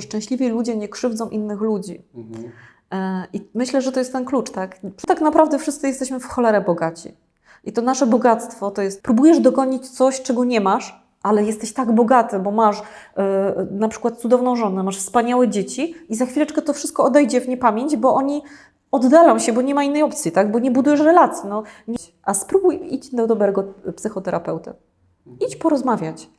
Szczęśliwi ludzie nie krzywdzą innych ludzi. E, I myślę, że to jest ten klucz, tak? Tak naprawdę wszyscy jesteśmy w cholerę bogaci. I to nasze bogactwo to jest, próbujesz dogonić coś, czego nie masz, ale jesteś tak bogaty, bo masz e, na przykład cudowną żonę, masz wspaniałe dzieci i za chwileczkę to wszystko odejdzie w niepamięć, bo oni oddalą się, bo nie ma innej opcji, tak? Bo nie budujesz relacji. No. A spróbuj iść do dobrego psychoterapeuty. Idź porozmawiać.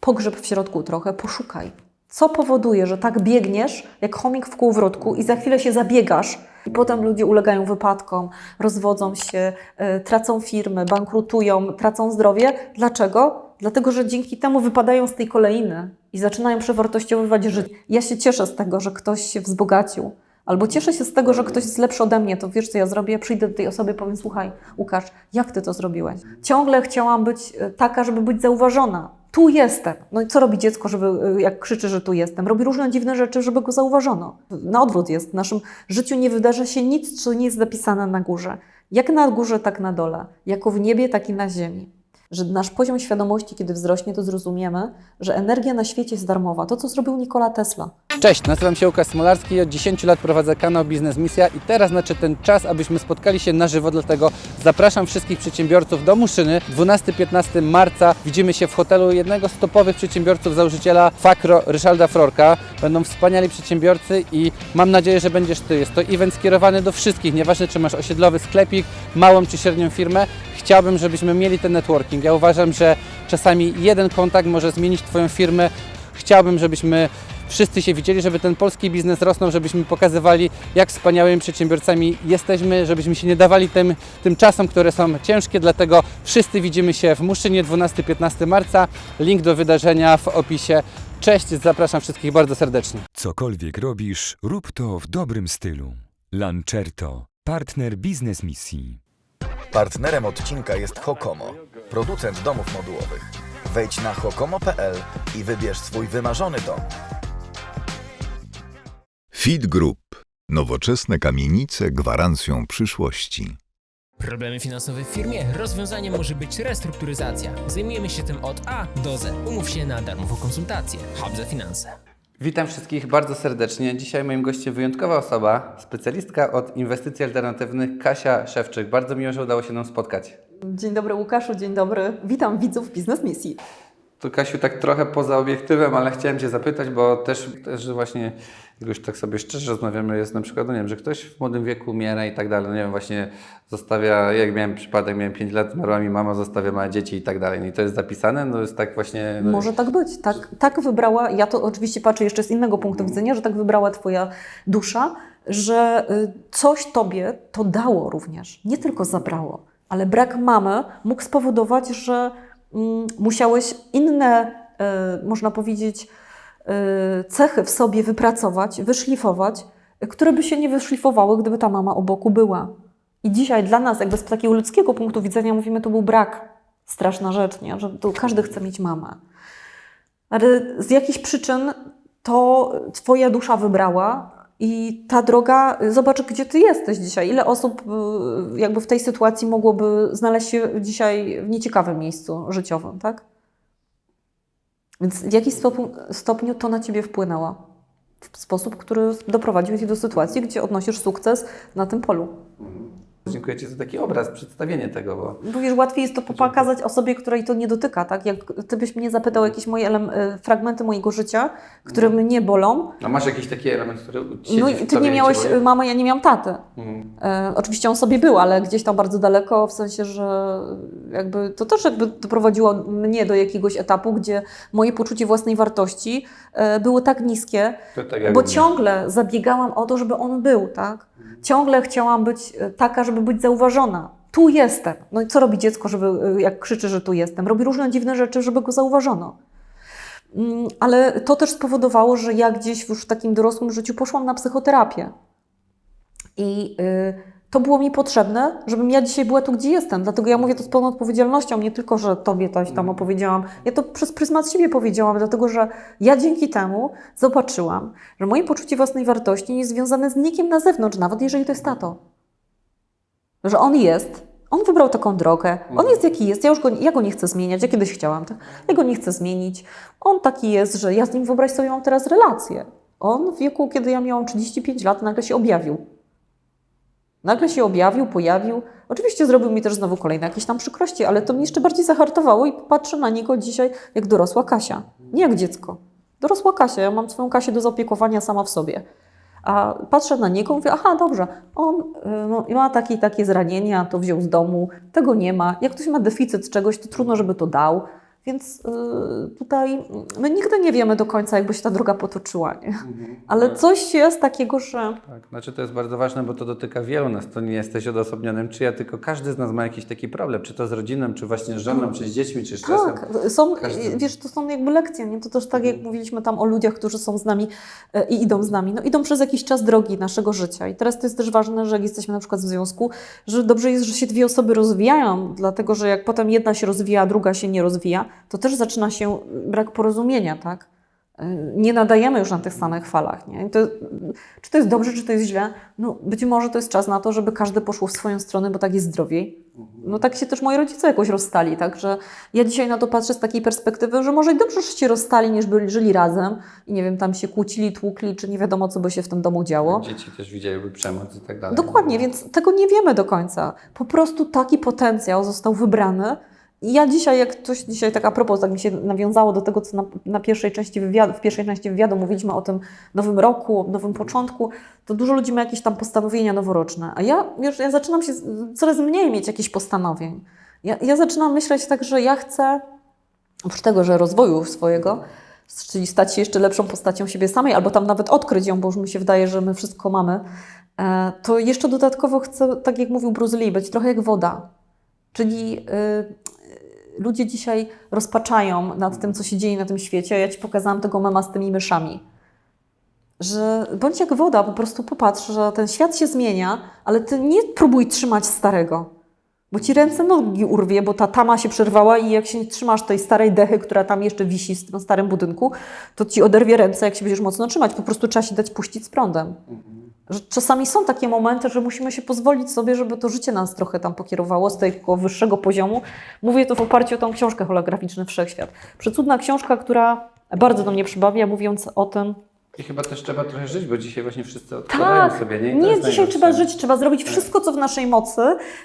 Pogrzeb w środku trochę, poszukaj. Co powoduje, że tak biegniesz jak chomik w kółwrotku i za chwilę się zabiegasz i potem ludzie ulegają wypadkom, rozwodzą się, e, tracą firmy, bankrutują, tracą zdrowie. Dlaczego? Dlatego, że dzięki temu wypadają z tej kolejny i zaczynają przewartościowywać życie. Ja się cieszę z tego, że ktoś się wzbogacił. Albo cieszę się z tego, że ktoś jest lepszy ode mnie, to wiesz co ja zrobię? Przyjdę do tej osoby i powiem, słuchaj, Łukasz, jak ty to zrobiłeś? Ciągle chciałam być e, taka, żeby być zauważona. Tu jestem. No i co robi dziecko, żeby, e, jak krzyczy, że tu jestem? Robi różne dziwne rzeczy, żeby go zauważono. Na odwrót jest. W naszym życiu nie wydarza się nic, co nie jest zapisane na górze. Jak na górze, tak na dole. Jako w niebie, tak i na ziemi. Że nasz poziom świadomości, kiedy wzrośnie, to zrozumiemy, że energia na świecie jest darmowa. To, co zrobił Nikola Tesla. Cześć, nazywam się Łukasz Smolarski, od 10 lat prowadzę kanał Biznes Misja i teraz znaczy ten czas, abyśmy spotkali się na żywo, dlatego zapraszam wszystkich przedsiębiorców do Muszyny. 12-15 marca widzimy się w hotelu jednego z topowych przedsiębiorców, założyciela Fakro, Ryszarda Frorka. Będą wspaniali przedsiębiorcy i mam nadzieję, że będziesz Ty. Jest to event skierowany do wszystkich, nieważne czy masz osiedlowy sklepik, małą czy średnią firmę. Chciałbym, żebyśmy mieli ten networking. Ja uważam, że czasami jeden kontakt może zmienić Twoją firmę. Chciałbym, żebyśmy wszyscy się widzieli, żeby ten polski biznes rosnął, żebyśmy pokazywali, jak wspaniałymi przedsiębiorcami jesteśmy, żebyśmy się nie dawali tym, tym czasom, które są ciężkie, dlatego wszyscy widzimy się w Muszynie 12-15 marca. Link do wydarzenia w opisie. Cześć, zapraszam wszystkich bardzo serdecznie. Cokolwiek robisz, rób to w dobrym stylu. Lancerto, partner biznes misji. Partnerem odcinka jest Hokomo, producent domów modułowych. Wejdź na hokomo.pl i wybierz swój wymarzony dom. Feed Group. Nowoczesne kamienice gwarancją przyszłości. Problemy finansowe w firmie? Rozwiązaniem może być restrukturyzacja. Zajmujemy się tym od A do Z. Umów się na darmową konsultację. Hub za finanse. Witam wszystkich bardzo serdecznie. Dzisiaj moim gościem wyjątkowa osoba, specjalistka od inwestycji alternatywnych Kasia Szewczyk. Bardzo miło, że udało się nam spotkać. Dzień dobry Łukaszu, dzień dobry. Witam widzów Biznes Misji. To Kasiu, tak trochę poza obiektywem, ale chciałem Cię zapytać, bo też, też właśnie, już tak sobie szczerze rozmawiamy, jest na przykład, no nie wiem, że ktoś w młodym wieku umiera i tak dalej, no nie wiem, właśnie zostawia, jak miałem przypadek, miałem 5 lat, zmarła mi mama, zostawia małe dzieci i tak dalej. No i to jest zapisane, no jest tak właśnie... No, Może tak być. Tak, tak wybrała, ja to oczywiście patrzę jeszcze z innego punktu widzenia, że tak wybrała Twoja dusza, że y, coś Tobie to dało również, nie tylko zabrało, ale brak mamy mógł spowodować, że musiałeś inne, y, można powiedzieć, y, cechy w sobie wypracować, wyszlifować, które by się nie wyszlifowały, gdyby ta mama obok była. I dzisiaj dla nas, jakby z takiego ludzkiego punktu widzenia, mówimy, to był brak. Straszna rzecz, nie? że to każdy chce mieć mamę. Ale z jakichś przyczyn to Twoja dusza wybrała i ta droga, zobacz, gdzie Ty jesteś dzisiaj. Ile osób y, jakby w tej sytuacji mogłoby znaleźć się dzisiaj w nieciekawym miejscu życiowym, tak? Więc w jakiś stopniu, to na Ciebie wpłynęło. W sposób, który doprowadził Cię do sytuacji, gdzie odnosisz sukces na tym polu. Dziękuję Ci za taki obraz, przedstawienie tego, bo wiesz, łatwiej jest to pokazać osobie, której to nie dotyka, tak? Jak ty byś mnie zapytał jakieś moje y, fragmenty mojego życia, które mnie bolą, no masz jakiś taki element, który siedzi no ty nie miałeś mamy, ja nie miałam taty. Mhm. E, oczywiście on sobie był, ale gdzieś tam bardzo daleko, w sensie, że jakby to też jakby doprowadziło mnie do jakiegoś etapu, gdzie moje poczucie własnej wartości e, było tak niskie, tak bo ciągle zabiegałam o to, żeby on był, tak? Ciągle chciałam być e, taka, żeby być zauważona. Tu jestem. No i co robi dziecko, żeby, e, jak krzyczy, że tu jestem? Robi różne dziwne rzeczy, żeby go zauważono. Mm, Ale to też spowodowało, że ja gdzieś już w takim dorosłym życiu poszłam na psychoterapię. I y, to było mi potrzebne, żebym ja dzisiaj była tu, gdzie jestem. Dlatego ja mówię to z pełną odpowiedzialnością, nie tylko, że Tobie coś tam opowiedziałam. Ja to przez pryzmat siebie powiedziałam, dlatego że ja dzięki temu zobaczyłam, że moje poczucie własnej wartości nie jest związane z nikim na zewnątrz, nawet jeżeli to jest tato. Że on jest, On wybrał taką drogę. On jest jaki jest. Ja już go, ja go nie chcę zmieniać. Ja kiedyś chciałam, tak? Ja go nie chcę zmienić. On taki jest, że ja z nim wyobraź sobie mam teraz relację. On w wieku, kiedy ja miałam 35 lat, nagle się objawił. Nagle się objawił, pojawił. Oczywiście zrobił mi też znowu kolejne jakieś tam przykrości, ale to mnie jeszcze bardziej zahartowało i patrzę na niego dzisiaj jak dorosła Kasia. Nie jak dziecko. Dorosła Kasia. Ja mam swoją Kasię do zaopiekowania sama w sobie. A patrzę na niego mówię, aha, dobrze, on y, no, ma takie takie zranienia, to wziął z domu, tego nie ma. Jak ktoś ma deficyt czegoś, to trudno, żeby to dał. Więc y, tutaj my nigdy nie wiemy do końca, jakby się ta droga potoczyła, nie? Ale coś jest takiego, że Tak, znaczy to jest bardzo ważne, bo to dotyka wielu nas. To nie jesteś odosobnionym, czy ja, tylko każdy z nas ma jakiś taki problem, czy to z rodziną, czy właśnie z żoną, czy z dziećmi, czy z czasem. Tak, są, Każdy- wiesz, to są jakby lekcje, nie? To też tak jak mówiliśmy tam o ludziach, którzy są z nami e, i idą z nami. No idą przez jakiś czas drogi naszego życia i teraz to jest też ważne, że jak jesteśmy na przykład w związku, że dobrze jest, że się dwie osoby rozwijają, dlatego że jak potem jedna się rozwija, druga się nie rozwija, to też zaczyna się brak porozumienia, tak? Nie nadajemy już na tych samych falach. Nie? To, czy to jest dobrze, czy to jest źle? No, być może to jest czas na to, żeby każdy poszło w swoją stronę, bo tak jest zdrowiej. No tak się też moi rodzice jakoś rozstali, tak, że ja dzisiaj na to patrzę z takiej perspektywy, że może i dobrze, że się rozstali, niż byli, żyli razem i nie wiem, tam się kłócili, tłukli, czy nie wiadomo, co by się w tym domu działo. Dzieci też widzieliby przemoc i tak dalej. Dokładnie, więc tego nie wiemy do końca. Po prostu taki potencjał został wybrany. Ja dzisiaj, jak coś dzisiaj tak a propos, tak mi się nawiązało do tego, co na, na pierwszej części wywiadu, w pierwszej części wywiadu mówiliśmy o tym nowym roku, nowym początku, to dużo ludzi ma jakieś tam postanowienia noworoczne. A ja, wiesz, ja zaczynam się coraz mniej mieć jakichś postanowień. Ja, ja zaczynam myśleć tak, że ja chcę, oprócz tego, że rozwoju swojego, czyli stać się jeszcze lepszą postacią siebie samej, albo tam nawet odkryć ją, bo już mi się wydaje, że my wszystko mamy, e, to jeszcze dodatkowo chcę, tak jak mówił Bruce Lee, być trochę jak woda. Czyli y, ludzie dzisiaj rozpaczają nad tym, co się dzieje na tym świecie. Ja Ci pokazałam tego mema z tymi myszami. Że bądź jak woda, po prostu popatrz, że ten świat się zmienia, ale Ty nie próbuj trzymać starego. Bo ci ręce nogi urwie, bo ta tama się przerwała i jak się trzymasz tej starej dechy, która tam jeszcze wisi w tym starym budynku, to ci oderwie ręce, jak się będziesz mocno trzymać. Po prostu trzeba się dać puścić z prądem. Że czasami są takie momenty, że musimy się pozwolić sobie, żeby to życie nas trochę tam pokierowało z tego wyższego poziomu. Mówię to w oparciu o tą książkę holograficzny Wszechświat. Przecudna książka, która bardzo do mnie przybawia, mówiąc o tym, I chyba też trzeba trochę żyć, bo dzisiaj właśnie wszyscy odkładają tak, sobie, nie? I nie, dzisiaj trzeba żyć, trzeba zrobić wszystko, co w naszej mocy,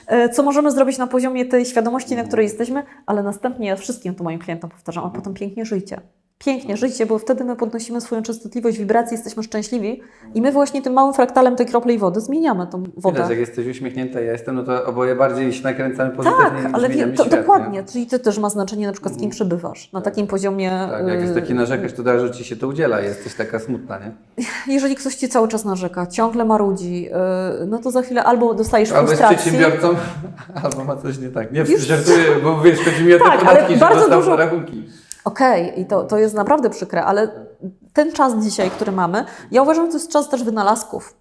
e, co możemy zrobić na poziomie tej świadomości, na której jesteśmy, ale następnie ja wszystkim to moim klientom powtarzam, a potem pięknie żyjcie. Pięknie żyjcie, bo wtedy my podnosimy swoją częstotliwość wibracji, jesteśmy szczęśliwi i my właśnie tym małym fraktalem tej kroplej wody zmieniamy tą wodę. Widać, jak jesteś uśmiechnięta, ja jestem, no to oboje bardziej się nakręcamy pozytywnie Tak, ale wie, to, świat, nie? dokładnie, czyli to też ma znaczenie na przykład z kim przebywasz, na takim poziomie... Tak, jak jest taki y, narzekasz, to daje, że ci się to udziela, jesteś taka smutna, nie? Jeżeli ktoś ci cały czas narzeka, ciągle marudzi, y, no to za chwilę albo dostajesz Albo jest frustracji... przedsiębiorcą, albo ma coś nie tak. Nie, Wiesz- żartuję, bo wiesz, chodzi mi o te Tak, ale podatki, że bardzo dużo- rachunki. Okej, i to, to jest naprawdę przykre, ale ten czas dzisiaj, który mamy, ja uważam, że to jest czas też wynalazków.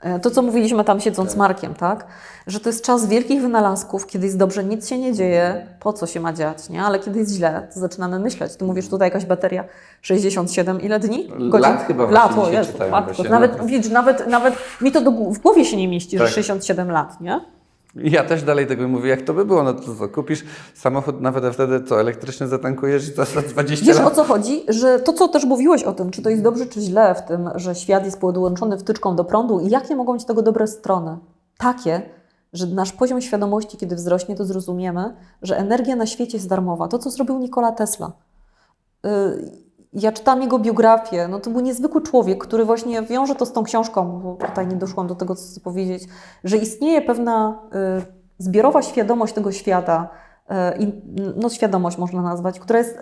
E, To, co mówiliśmy tam siedząc z Markiem, tak? Że to jest czas wielkich wynalazków, kiedy jest dobrze, nic się nie dzieje, po co się ma dziać, nie? Ale kiedy jest źle, to zaczynamy myśleć. Ty mówisz tutaj jakaś bateria 67, ile dni? Lat chyba Lat, o Jezu, matko. Nawet, no. widzisz, nawet, nawet mi to do, w głowie się nie mieści, że Tak. 67 lat, nie? Ja też dalej tego mówię, jak to by było, no to co, kupisz samochód nawet wtedy co, elektryczny zatankujesz i to za 20 Wiesz o lat? co chodzi? Że to, co też mówiłeś o tym, czy to jest dobrze, czy źle w tym, że świat jest podłączony wtyczką do prądu i jakie mogą być tego dobre strony? Takie, że nasz poziom świadomości, kiedy wzrośnie, to zrozumiemy, że energia na świecie jest darmowa. To, co zrobił Nikola Tesla. Yy, Ja czytam jego biografię. No to był niezwykły człowiek, który właśnie wiąże to z tą książką, bo tutaj nie doszłam do tego, co chcę powiedzieć, że istnieje pewna y, zbiorowa świadomość tego świata, y, no świadomość można nazwać, która jest y,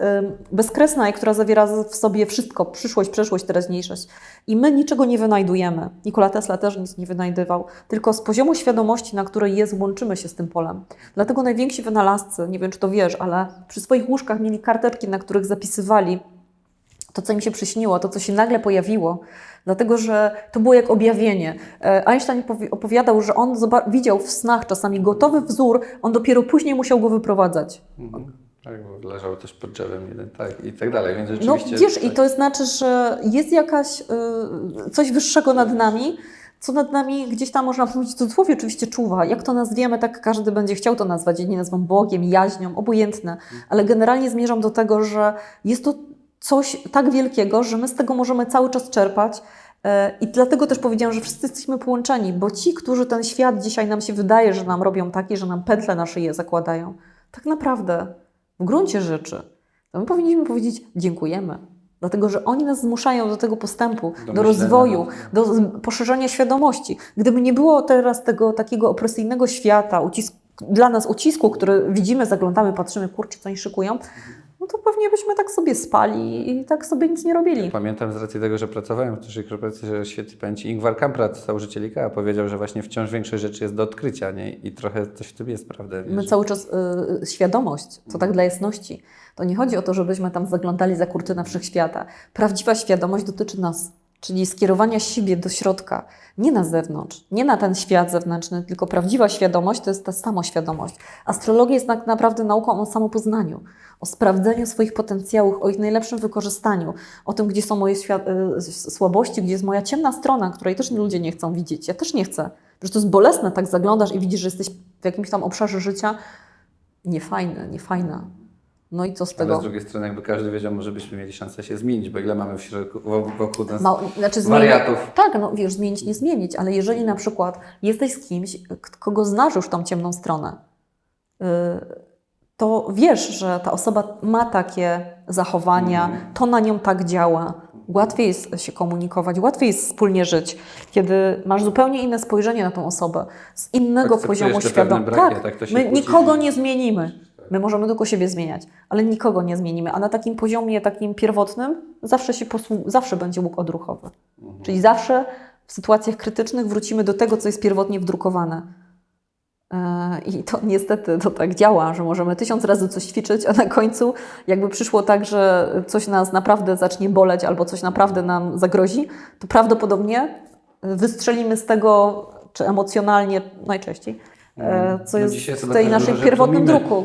bezkresna i która zawiera w sobie wszystko, przyszłość, przeszłość, teraźniejszość. I my niczego nie wynajdujemy. Nikola Tesla też nic nie wynajdywał, tylko z poziomu świadomości, na której jest, łączymy się z tym polem. Dlatego najwięksi wynalazcy, nie wiem czy to wiesz, ale przy swoich łóżkach mieli karteczki, na których zapisywali to, co im się przyśniło, to, co się nagle pojawiło, dlatego że to było jak objawienie. E, Einstein powi- opowiadał, że on widział w snach czasami gotowy wzór, on dopiero później musiał go wyprowadzać. Mhm. Tak, bo leżał też pod drzewem jeden, tak, i tak dalej, więc No rzeczywiście... wiesz, i tak. to znaczy, że jest jakaś, y, coś wyższego nad nami, co nad nami gdzieś tam można powiedzieć w cudzysłowie oczywiście czuwa. Jak to nazwiemy, tak każdy będzie chciał to nazwać. Jedni nazwą Bogiem, jaźnią, obojętne. Ale generalnie zmierzam do tego, że jest to coś tak wielkiego, że my z tego możemy cały czas czerpać. E, I dlatego też powiedziałam, że wszyscy jesteśmy połączeni, bo ci, którzy ten świat dzisiaj nam się wydaje, że nam robią taki, że nam pętle na szyję zakładają, tak naprawdę w gruncie rzeczy, to my powinniśmy powiedzieć dziękujemy. Dlatego, że oni nas zmuszają do tego postępu, do, myślenia, rozwoju, no. do poszerzania świadomości. Gdyby nie było teraz tego takiego opresyjnego świata, ucisku, dla nas ucisku, który widzimy, zaglądamy, patrzymy, kurczę, co oni szykują, no to pewnie byśmy tak sobie spali i tak sobie nic nie robili. Pamiętam z racji tego, że pracowałem w dużej korporacji, że świetnie pamięci Ingvar Kamprad, założyciel IKEA, powiedział, że właśnie wciąż większość rzeczy jest do odkrycia, nie? I trochę coś w tym jest, prawda? My cały czas y, świadomość, to tak dla jasności. To nie chodzi o to, żebyśmy tam zaglądali za kurtynę wszechświata. Prawdziwa świadomość dotyczy nas, czyli skierowania siebie do środka, nie na zewnątrz, nie na ten świat zewnętrzny, tylko prawdziwa świadomość to jest ta samoświadomość. Astrologia jest tak naprawdę nauką o samopoznaniu, o sprawdzeniu swoich potencjałów, o ich najlepszym wykorzystaniu, o tym, gdzie są moje y, słabości, gdzie jest moja ciemna strona, której też ludzie nie chcą widzieć. Ja też nie chcę. Że to jest bolesne, tak zaglądasz i widzisz, że jesteś w jakimś tam obszarze życia niefajne, niefajna. No i co z Ale tego? z drugiej strony, jakby każdy wiedział, może byśmy mieli szansę się zmienić, bo ile mamy w środku, wo- wokół nas Ma, znaczy wariatów. Tak, no wiesz, zmienić, nie zmienić, ale jeżeli na przykład jesteś z kimś, kogo znasz już tą ciemną stronę, yy, to wiesz, że ta osoba ma takie zachowania, to na nią tak działa. Łatwiej jest się komunikować, łatwiej jest wspólnie żyć, kiedy masz zupełnie inne spojrzenie na tą osobę, z innego Akceptujesz poziomu świadomości. braki, Tak, a tak się my kłóci. nikogo nie zmienimy. My możemy tylko siebie zmieniać, ale nikogo nie zmienimy. A na takim poziomie, takim pierwotnym, zawsze, się posłu- zawsze będzie łuk odruchowy. Mhm. Czyli zawsze w sytuacjach krytycznych wrócimy do tego, co jest pierwotnie wdrukowane. E, I to niestety to tak działa, że możemy tysiąc razy coś ćwiczyć, a na końcu jakby przyszło tak, że coś nas naprawdę zacznie boleć albo coś naprawdę nam zagrozi, to prawdopodobnie wystrzelimy z tego, czy emocjonalnie najczęściej, e, co No jest w tej też naszej pierwotnym druku.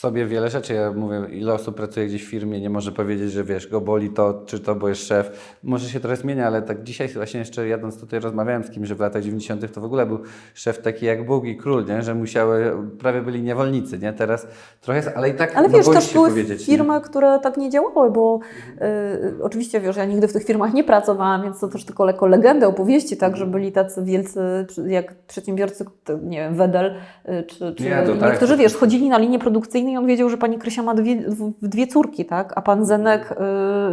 sobie wiele rzeczy. Ja mówię, ile osób pracuje gdzieś w firmie, nie może powiedzieć, że wiesz, go boli to, czy to, bo jest szef. Może się trochę zmienia, ale tak dzisiaj właśnie jeszcze jadąc tutaj rozmawiałem z kimś, że w latach 90. to w ogóle był szef taki jak Bóg i król, nie? że musiały, prawie byli niewolnicy, nie? Teraz trochę jest, ale i tak Ale wiesz, też były powiedzieć. nie? firmy, które tak nie działały, bo y, oczywiście wiesz, ja nigdy w tych firmach nie pracowałam, więc to też tylko lekko legendy, opowieści, tak, że byli tacy wielcy, jak przedsiębiorcy, nie wiem, Wedel, y, czy, czy Nie, to tak, niektórzy, wiesz, chodzili na linię produkcyjną i on wiedział, że pani Krysia ma dwie, dw- dwie córki, tak, a pan Zenek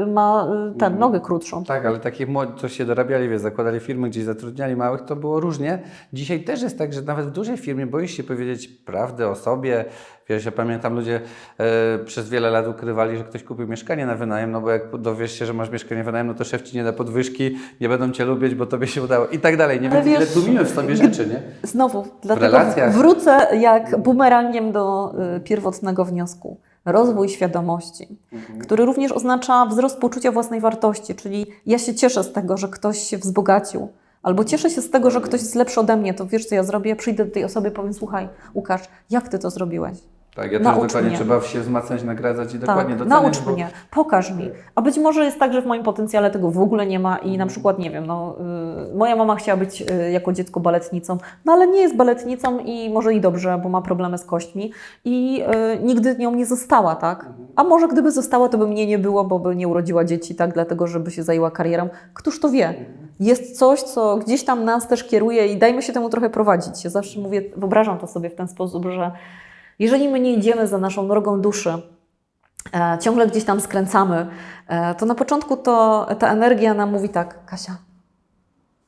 y, ma y, ten, nogę krótszą. Tak, ale takie młodzi, co się dorabiali, wiesz, zakładali firmy, gdzieś zatrudniali małych, to było różnie. Dzisiaj też jest tak, że nawet w dużej firmie boisz się powiedzieć prawdę o sobie. Wiesz, ja pamiętam, ludzie e, przez wiele lat ukrywali, że ktoś kupił mieszkanie na wynajem, no bo jak dowiesz się, że masz mieszkanie na wynajem, no to szef ci nie da podwyżki, nie będą cię lubić, bo tobie się udało i tak dalej. Nie Ale wiem, ile tłumimy w sobie rzeczy, nie? Znowu, dlatego wrócę jak bumerangiem do y, pierwotnego wniosku. Rozwój świadomości, który również oznacza wzrost poczucia własnej wartości, czyli ja się cieszę z tego, że ktoś się wzbogacił, albo cieszę się z tego, że ktoś jest lepszy ode mnie, to wiesz co ja zrobię? Przyjdę do tej osoby i powiem, słuchaj, Łukasz, jak ty to zrobiłeś? Tak, ja też Naucz dokładnie mnie. trzeba się wzmacniać, nagradzać i dokładnie tak, doceniać. naucz bo- mnie, pokaż mi. A być może jest tak, że w moim potencjale tego w ogóle nie ma i na przykład, nie wiem, no, y, moja mama chciała być y, jako dziecko baletnicą, no ale nie jest baletnicą i może i dobrze, bo ma problemy z kośćmi i y, nigdy nią nie została, tak? A może gdyby została, to by mnie nie było, bo by nie urodziła dzieci, tak? Dlatego, żeby się zajęła karierą. Któż to wie? Jest coś, co gdzieś tam nas też kieruje i dajmy się temu trochę prowadzić. Ja zawsze mówię, wyobrażam to sobie w ten sposób, że jeżeli my nie idziemy za naszą drogą duszy, e, ciągle gdzieś tam skręcamy, e, to na początku to ta energia nam mówi tak, Kasia,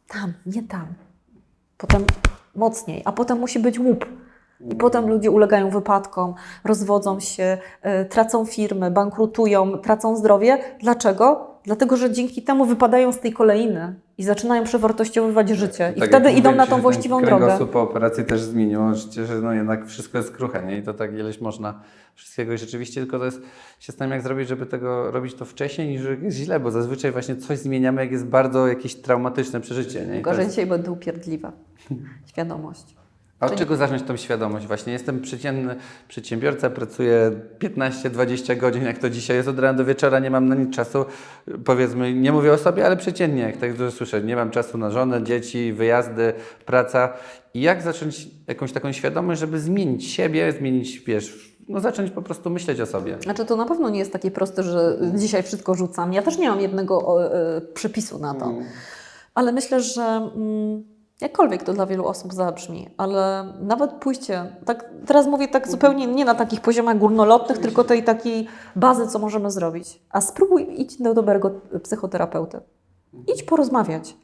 tam, nie tam. Potem mocniej, a potem musi być łup. I potem ludzie ulegają wypadkom, rozwodzą się, e, tracą firmy, bankrutują, tracą zdrowie. Dlaczego? Dlatego, że dzięki temu wypadają z tej kolejny i zaczynają przewartościowywać życie. I Tak wtedy idą na tą właściwą drogę. kręgosłup po operacji też zmieniło życie, że no jednak wszystko jest kruche, nie? I to tak ileś można wszystkiego i rzeczywiście tylko to jest się zastanawiam, jak zrobić, żeby tego robić to wcześniej niż jest źle, bo zazwyczaj właśnie coś zmieniamy, jak jest bardzo jakieś traumatyczne przeżycie, nie? Gorzej jest, dzisiaj będę upierdliwa. Świadomość. A od czego zacząć tą świadomość? Właśnie jestem przeciętny przedsiębiorca, pracuję 15-20 godzin, jak to dzisiaj jest od rana do wieczora, nie mam na nic czasu. Powiedzmy, nie mówię o sobie, ale przeciętnie, jak tak dużo słyszę, nie mam czasu na żonę, dzieci, wyjazdy, praca. I jak zacząć jakąś taką świadomość, żeby zmienić siebie, zmienić, wiesz, no zacząć po prostu myśleć o sobie. Znaczy to na pewno nie jest takie proste, że dzisiaj wszystko rzucam. Ja też nie mam jednego o, e, przepisu na to. Ale myślę, że mm, jakkolwiek to dla wielu osób zabrzmi, ale nawet pójście, tak, teraz mówię tak zupełnie nie na takich poziomach górnolotnych, tylko tej takiej bazy, co możemy zrobić. A spróbuj iść do dobrego psychoterapeuty. Idź porozmawiać.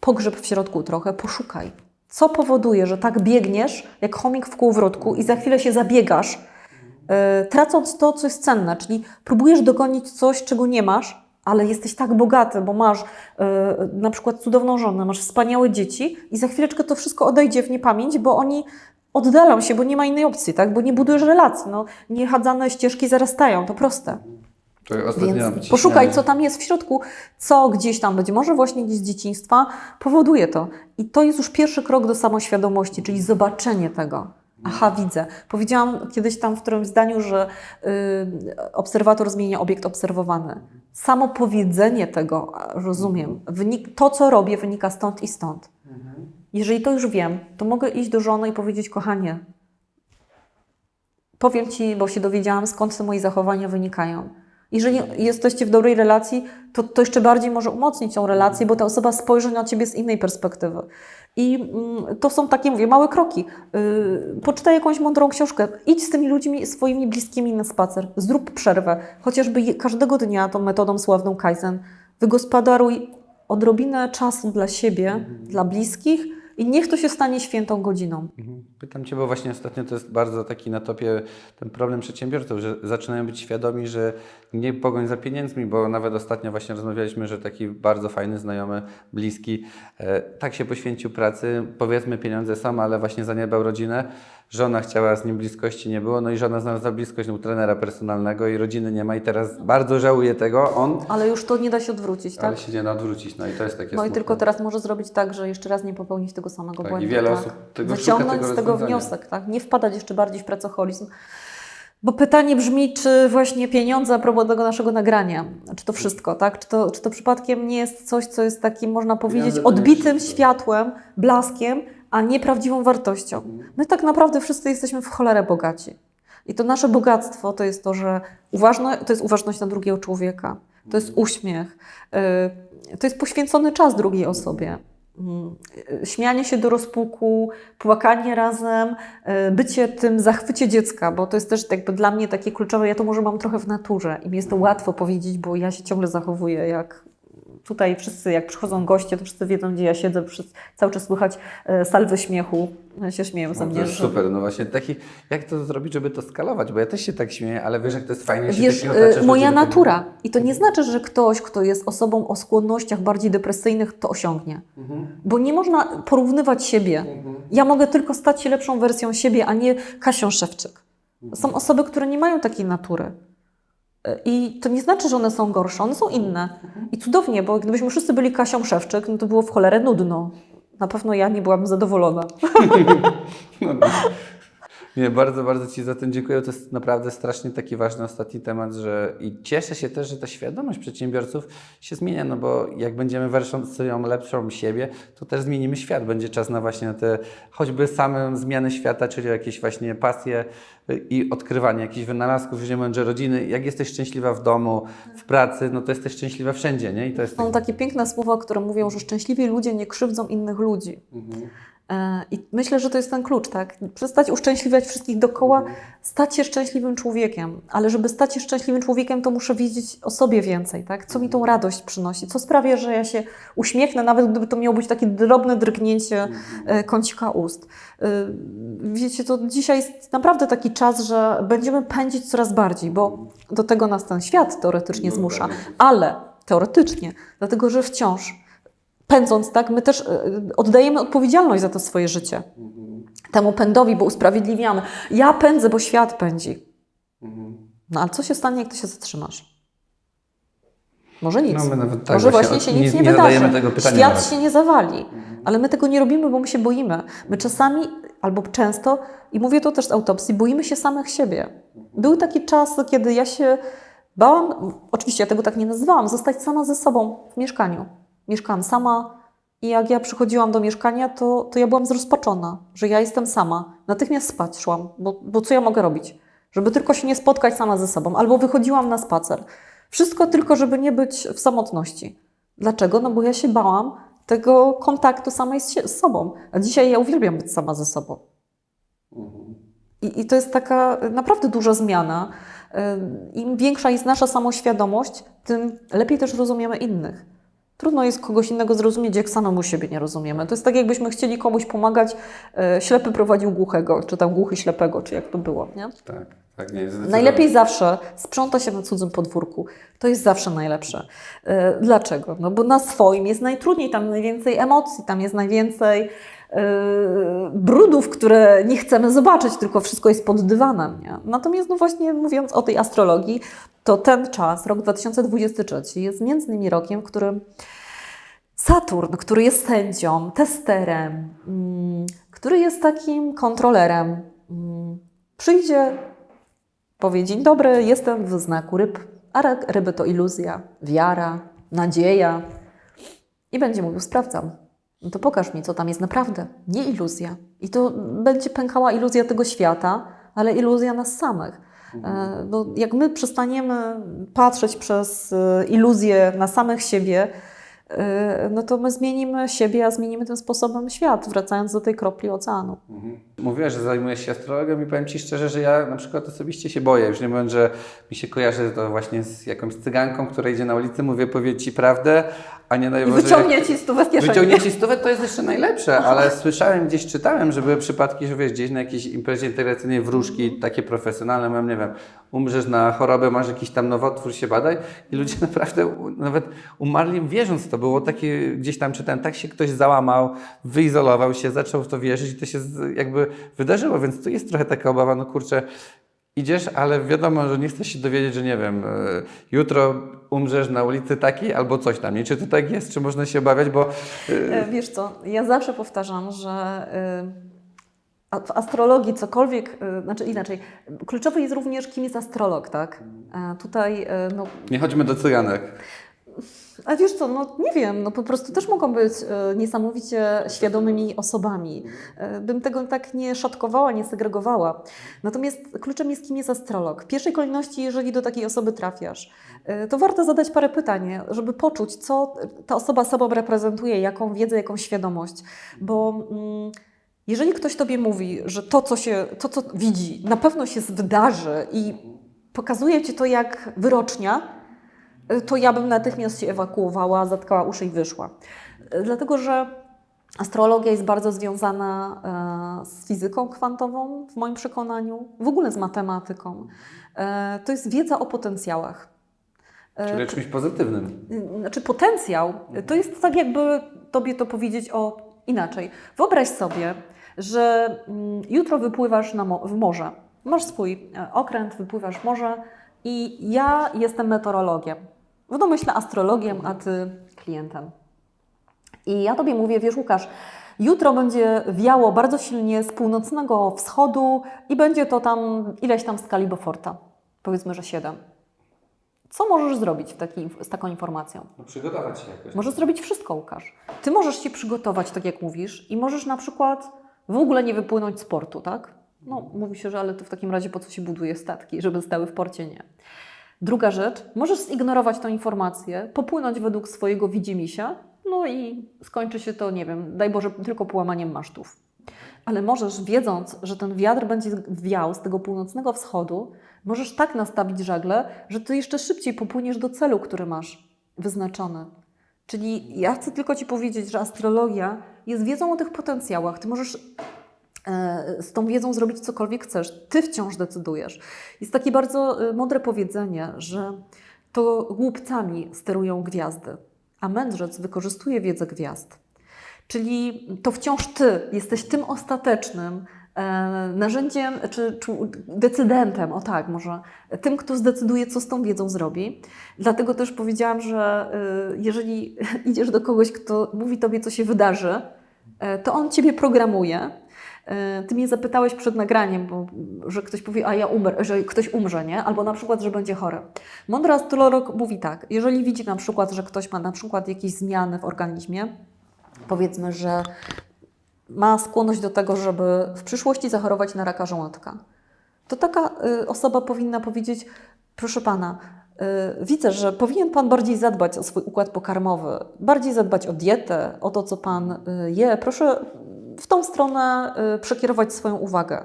Pogrzeb w środku trochę, poszukaj. Co powoduje, że tak biegniesz jak chomik w kółwrotku i za chwilę się zabiegasz, e, tracąc to, co jest cenne, czyli próbujesz dogonić coś, czego nie masz, ale jesteś tak bogaty, bo masz e, na przykład cudowną żonę, masz wspaniałe dzieci i za chwileczkę to wszystko odejdzie w niepamięć, bo oni oddalą się, bo nie ma innej opcji, tak? bo nie budujesz relacji. No, niechadzane ścieżki zarastają, to proste. To Więc poszukaj, co tam jest w środku, co gdzieś tam być może właśnie gdzieś z dzieciństwa powoduje to. I to jest już pierwszy krok do samoświadomości, czyli zobaczenie tego. Aha, widzę. Powiedziałam kiedyś tam w którymś zdaniu, że y, obserwator zmienia obiekt obserwowany. Samo powiedzenie tego, rozumiem, wynik, to co robię wynika stąd i stąd. Jeżeli to już wiem, to mogę iść do żony i powiedzieć, kochanie, powiem Ci, bo się dowiedziałam, skąd te moje zachowania wynikają. Jeżeli jesteście w dobrej relacji, to, to jeszcze bardziej może umocnić tą relację, bo ta osoba spojrzy na Ciebie z innej perspektywy. I mm, to są takie, mówię, małe kroki. Yy, poczytaj jakąś mądrą książkę, idź z tymi ludźmi, swoimi bliskimi na spacer, zrób przerwę, chociażby każdego dnia tą metodą sławną Kaizen. Wygospodaruj odrobinę czasu dla siebie, dla bliskich i niech to się stanie świętą godziną. Mhm. Pytam Cię, bo właśnie ostatnio to jest bardzo taki na topie ten problem przedsiębiorców, że zaczynają być świadomi, że nie pogoń za pieniędzmi, bo nawet ostatnio właśnie rozmawialiśmy, że taki bardzo fajny znajomy, bliski, e, tak się poświęcił pracy, powiedzmy pieniądze są, ale właśnie zaniedbał rodzinę. Żona chciała z nim bliskości, nie było, no i żona znalazła bliskość u trenera personalnego i rodziny nie ma i teraz bardzo żałuje tego, on, Ale już to nie da się odwrócić, tak? ale się nie da odwrócić, no i to jest takie No i smutne. tylko teraz może zrobić tak, że jeszcze raz nie popełnić tego samego Tak, i błędu. wiele tak? osób tego Wyciągnąć tego z tego wniosek, tak? Nie wpadać jeszcze bardziej w pracoholizm. Bo pytanie brzmi, czy właśnie pieniądze a propos tego naszego nagrania, czy to wszystko, tak? Czy to, czy to przypadkiem nie jest coś, co jest takim, można powiedzieć, odbitym światłem, blaskiem, a nie prawdziwą wartością. My tak naprawdę wszyscy jesteśmy w cholerę bogaci. I to nasze bogactwo to jest to, że uważno, to jest uważność na drugiego człowieka, to jest uśmiech, y, to jest poświęcony czas drugiej osobie. Mm, y, Śmianie się do rozpuku, płakanie razem, y, bycie tym zachwycie dziecka, bo to jest też jakby dla mnie takie kluczowe. Ja to może mam trochę w naturze i mi jest to łatwo powiedzieć, bo ja się ciągle zachowuję jak tutaj wszyscy, jak przychodzą goście, to wszyscy wiedzą, gdzie ja siedzę, cały czas słychać e, salwy śmiechu, e, się śmieją ze No, mnie. super, no właśnie taki, jak to zrobić, żeby to skalować, bo ja też się tak śmieję, ale wiesz, jak to jest fajnie, jeśli Wiesz, takiego otaczasz y, moja natura. I to nie znaczy, że ktoś, kto jest osobą o skłonnościach bardziej depresyjnych, to osiągnie. Mhm. Bo nie można porównywać siebie. Ja mogę tylko stać się lepszą wersją siebie, a nie Kasią Szewczyk. Mhm. Są osoby, które nie mają takiej natury. Y, I to nie znaczy, że one są gorsze, one są inne. I cudownie, bo gdybyśmy wszyscy byli Kasią Szewczyk, no to było w cholerę nudno. Na pewno ja nie byłabym zadowolona. No, no. Nie, bardzo, bardzo Ci za ten dziękuję. To jest naprawdę strasznie taki ważny ostatni temat, że i cieszę się też, że ta świadomość przedsiębiorców się zmienia, no bo jak będziemy wersją lepszą siebie, to też zmienimy świat. Będzie czas na właśnie te choćby same zmiany świata, czyli jakieś właśnie pasje y, i odkrywanie jakichś wynalazków, że rodziny. Jak jesteś szczęśliwa w domu, w pracy, no to jesteś szczęśliwa wszędzie, nie? I to jest Są takie piękne słowa, które mówią, że szczęśliwi ludzie nie krzywdzą innych ludzi. E, I myślę, że to jest ten klucz, tak? Przestać uszczęśliwiać wszystkich dookoła, stać się szczęśliwym człowiekiem. Ale żeby stać się szczęśliwym człowiekiem, to muszę wiedzieć o sobie więcej, tak? Co mi tą radość przynosi? Co sprawia, że ja się uśmiechnę, nawet gdyby to miało być takie drobne drgnięcie e, kącika ust. E, Wiecie, to dzisiaj jest naprawdę taki czas, że będziemy pędzić coraz bardziej, bo do tego nas ten świat teoretycznie zmusza, ale teoretycznie, dlatego że wciąż pędząc, tak, my też e, oddajemy odpowiedzialność za to swoje życie. Temu pędowi, bo usprawiedliwiamy. Ja pędzę, bo świat pędzi. No ale co się stanie, jak ty się zatrzymasz? Może nic. No, tak Może właśnie się nic nie, nie wydarzy. zadajemy tego pytania Świat nawet. się nie zawali. Ale my tego nie robimy, bo my się boimy. My czasami, albo często, i mówię to też z autopsji, boimy się samych siebie. Były takie czasy, kiedy ja się bałam, oczywiście ja tego tak nie nazywałam, zostać sama ze sobą w mieszkaniu. Mieszkałam sama i jak ja przychodziłam do mieszkania, to, to ja byłam zrozpaczona, że ja jestem sama. Natychmiast spać szłam, bo, bo co ja mogę robić? Żeby tylko się nie spotkać sama ze sobą. Albo wychodziłam na spacer. Wszystko tylko, żeby nie być w samotności. Dlaczego? No bo ja się bałam tego kontaktu samej z, sie- z sobą. A dzisiaj ja uwielbiam być sama ze sobą. I, I to jest taka naprawdę duża zmiana. Im większa jest nasza samoświadomość, tym lepiej też rozumiemy innych. Trudno jest kogoś innego zrozumieć, jak samemu siebie nie rozumiemy. To jest tak, jakbyśmy chcieli komuś pomagać, e, ślepy prowadził głuchego, czy tam głuchy ślepego, czy jak to było, nie? Tak, tak, nie, zdecydowanie. Najlepiej zawsze sprząta się na cudzym podwórku. To jest zawsze najlepsze. E, Dlaczego? No bo na swoim jest najtrudniej, tam najwięcej emocji, tam jest najwięcej e, brudów, które nie chcemy zobaczyć, tylko wszystko jest pod dywanem. Nie? Natomiast no właśnie mówiąc o tej astrologii, to ten czas, rok 2023 jest między innymi rokiem, w którym Saturn, który jest sędzią, testerem, mm, który jest takim kontrolerem, mm, przyjdzie Powie dzień dobry, jestem w znaku ryb, a ry- ryby to iluzja, wiara, nadzieja. I będzie mówił, sprawdzam. No to pokaż mi, co tam jest naprawdę, nie iluzja. I to będzie pękała iluzja tego świata, ale iluzja nas samych. E, Bo jak my przestaniemy patrzeć przez e, iluzję na samych siebie, no to my zmienimy siebie, a zmienimy tym sposobem świat, wracając do tej kropli oceanu. Mówiłaś, że zajmujesz się astrologią i powiem Ci szczerze, że ja na przykład osobiście się boję. Już nie mówiąc, że mi się kojarzy to właśnie z jakąś cyganką, która idzie na ulicy, mówię, powiedz Ci prawdę, a nie najwyżej... wyciągnie ci stówę z kieszeni. Wyciągnie ci stówę, to jest jeszcze najlepsze, ale słyszałem, gdzieś czytałem, że były przypadki, że wiesz, gdzieś na jakiejś imprezie integracyjnej wróżki takie profesjonalne, mam nie wiem, umrzesz na chorobę, masz jakiś tam nowotwór, się badaj i ludzie naprawdę nawet umarli wierząc w to. Było takie, gdzieś tam czytałem, tak się ktoś załamał, wyizolował się, zaczął w to wierzyć i to się jakby wydarzyło, więc tu jest trochę taka obawa, no kurczę, Idziesz, ale wiadomo, że nie chcesz się dowiedzieć, że nie wiem, y, jutro umrzesz na ulicy takiej albo coś tam. Nie, czy to tak jest, czy można się obawiać, bo y, E, Wiesz co, ja zawsze powtarzam, że w astrologii cokolwiek, y, znaczy inaczej, kluczowe jest również, kim jest astrolog, tak? E, Tutaj, y, no, nie chodźmy do cyganek. a wiesz co, no nie wiem, no po prostu też mogą być y, niesamowicie świadomymi osobami. Bym tego tak nie szatkowała, nie segregowała. Natomiast kluczem jest, kim jest astrolog. W pierwszej kolejności, jeżeli do takiej osoby trafiasz, to warto zadać parę pytań, żeby poczuć, co ta osoba sobą reprezentuje, jaką wiedzę, jaką świadomość. Bo mm, jeżeli ktoś tobie mówi, że to, co się, to, co widzi, na pewno się wydarzy i pokazuje ci to jak wyrocznia, to ja bym natychmiast się ewakuowała, zatkała uszy i wyszła. Dlatego, że astrologia jest bardzo związana e, z fizyką kwantową, w moim przekonaniu, w ogóle z matematyką. E, To jest wiedza o potencjałach. E, Czyli czymś pozytywnym. znaczy potencjał, to jest tak jakby tobie to powiedzieć o inaczej. Wyobraź sobie, że mm, jutro wypływasz na w morze. Masz swój e, okręt, wypływasz w morze i ja jestem meteorologiem. W domyśle astrologiem, a ty klientem. I ja tobie mówię, wiesz Łukasz, jutro będzie wiało bardzo silnie z północnego wschodu i będzie to tam ileś tam w skali Beauforta. Powiedzmy, że 7. Co możesz zrobić taki, z taką informacją? No, przygotować się jakoś. Możesz zrobić wszystko, Łukasz. Ty możesz się przygotować, tak jak mówisz, i możesz na przykład w ogóle nie wypłynąć z portu, tak? No, mówi się, że ale to w takim razie po co się buduje statki, żeby stały w porcie? Nie. Druga rzecz, możesz zignorować tę informację, popłynąć według swojego widzimisię, no i skończy się to, nie wiem, daj Boże, tylko połamaniem masztów. Ale możesz, wiedząc, że ten wiatr będzie wiał z tego północnego wschodu, możesz tak nastawić żagle, że ty jeszcze szybciej popłyniesz do celu, który masz wyznaczony. Czyli ja chcę tylko Ci powiedzieć, że astrologia jest wiedzą o tych potencjałach. Ty możesz e, z tą wiedzą zrobić cokolwiek chcesz. Ty wciąż decydujesz. Jest takie bardzo e, mądre powiedzenie, że to głupcami sterują gwiazdy, a mędrzec wykorzystuje wiedzę gwiazd. Czyli to wciąż Ty jesteś tym ostatecznym e, narzędziem czy, czy decydentem, o tak, może tym, kto zdecyduje, co z tą wiedzą zrobi. Dlatego też powiedziałam, że jeżeli idziesz do kogoś, kto mówi tobie, co się wydarzy, to on ciebie programuje. E, Ty mnie zapytałeś przed nagraniem, bo, że ktoś powie, a ja umrę, że ktoś umrze, nie? Albo na przykład, że będzie chory. Mądry astrolog mówi tak, jeżeli widzi na przykład, że ktoś ma na przykład jakieś zmiany w organizmie, powiedzmy, że ma skłonność do tego, żeby w przyszłości zachorować na raka żołądka, to taka y, osoba powinna powiedzieć, proszę pana, widzę, że powinien pan bardziej zadbać o swój układ pokarmowy, bardziej zadbać o dietę, o to, co pan y, je. Proszę w tą stronę y, przekierować swoją uwagę.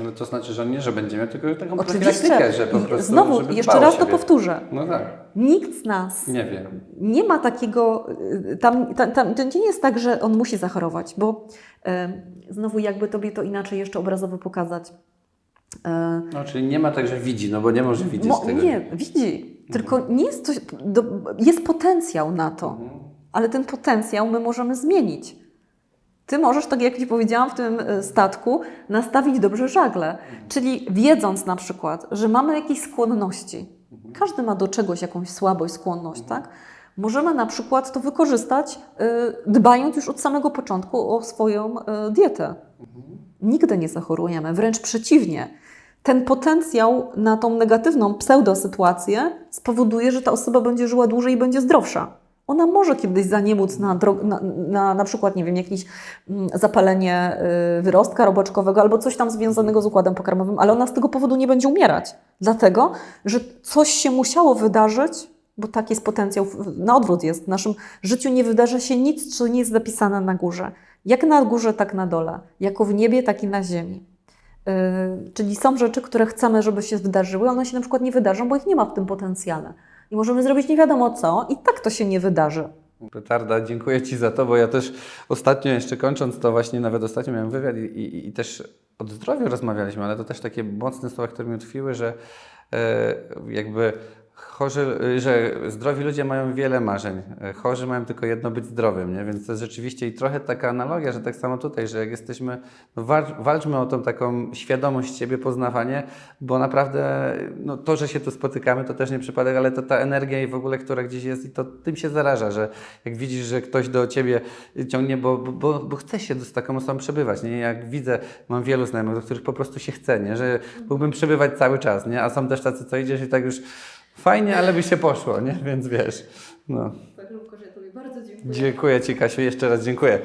Ale to znaczy, że nie, że będziemy, tylko taką Oczywiście. że po prostu, Znowu, jeszcze raz to siebie. powtórzę. No tak, Nikt z nas nie wiem. nie ma takiego, y, tam, tam, tam, to nie jest tak, że on musi zachorować, bo y, znowu jakby tobie to inaczej jeszcze obrazowo pokazać. No, czyli nie ma tak, że widzi, no bo nie może widzieć mo, tego. nie, widzi, tylko nie jest do, jest potencjał na to, ale ten potencjał my możemy zmienić. Ty możesz, tak jak Ci powiedziałam w tym y, statku, nastawić dobrze żagle. Czyli wiedząc na przykład, że mamy jakieś skłonności, każdy ma do czegoś jakąś słabość, skłonność, tak? Możemy na przykład to wykorzystać, y, dbając już od samego początku o swoją y, dietę. Nigdy nie zachorujemy, wręcz przeciwnie. Ten potencjał na tą negatywną pseudosytuację spowoduje, że ta osoba będzie żyła dłużej i będzie zdrowsza. Ona może kiedyś zaniemóc na, na, na, na przykład, nie wiem, jakieś mm, zapalenie y, wyrostka robaczkowego albo coś tam związanego z układem pokarmowym, ale ona z tego powodu nie będzie umierać. Dlatego, że coś się musiało wydarzyć, bo tak jest potencjał, na odwrót jest. W naszym życiu nie wydarza się nic, co nie jest zapisane na górze. Jak na górze, tak na dole. Jako w niebie, tak i na ziemi. Yy, czyli są rzeczy, które chcemy, żeby się wydarzyły, one się na przykład nie wydarzą, bo ich nie ma w tym potencjale. I możemy zrobić nie wiadomo co, i tak to się nie wydarzy. Petarda, dziękuję Ci za to, bo ja też ostatnio, jeszcze kończąc to właśnie, nawet ostatnio miałem wywiad i, i, i też o zdrowiu rozmawialiśmy, ale to też takie mocne słowa, które mi utkwiły, że e, jakby chorzy, że zdrowi ludzie mają wiele marzeń, e, chorzy mają tylko jedno, być zdrowym, nie? więc to jest rzeczywiście i trochę taka analogia, że tak samo tutaj, że jak jesteśmy, no walcz, walczmy o tą taką świadomość siebie, poznawanie, bo naprawdę no, to, że się tu spotykamy, to też nie przypadek, ale to ta energia i w ogóle, która gdzieś jest i to tym się zaraża, że jak widzisz, że ktoś do Ciebie ciągnie, bo, bo- bo, bo chce się z taką osobą przebywać, nie? Jak widzę, mam wielu znajomych, do których po prostu się chce, nie? Że mógłbym przebywać cały czas, nie? A są też tacy, co idziesz i tak już fajnie, ale by się poszło, nie? Więc wiesz, no. Tak, że Tobie bardzo dziękuję. Dziękuję Ci, Kasiu, jeszcze raz dziękuję.